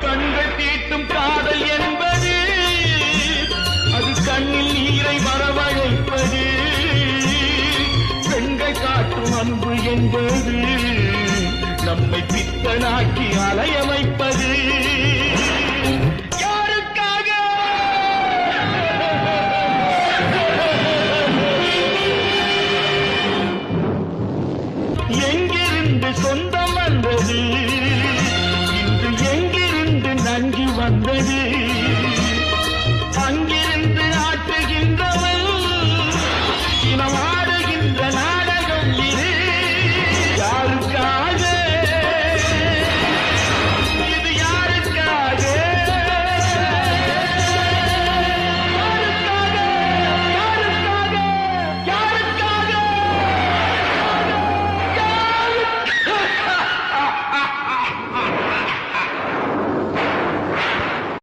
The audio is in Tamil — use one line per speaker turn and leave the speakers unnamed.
கண்கள் தீட்டும் காதல் என்பது அது கண்ணில் நீரை வரவழைப்பது. பெண்கள் காட்டும் அன்பு என்பது நம்மை பித்தனாக்கி அலையமைப்பது. யாருக்காக? எங்கிருந்து சொந்தம் வந்தது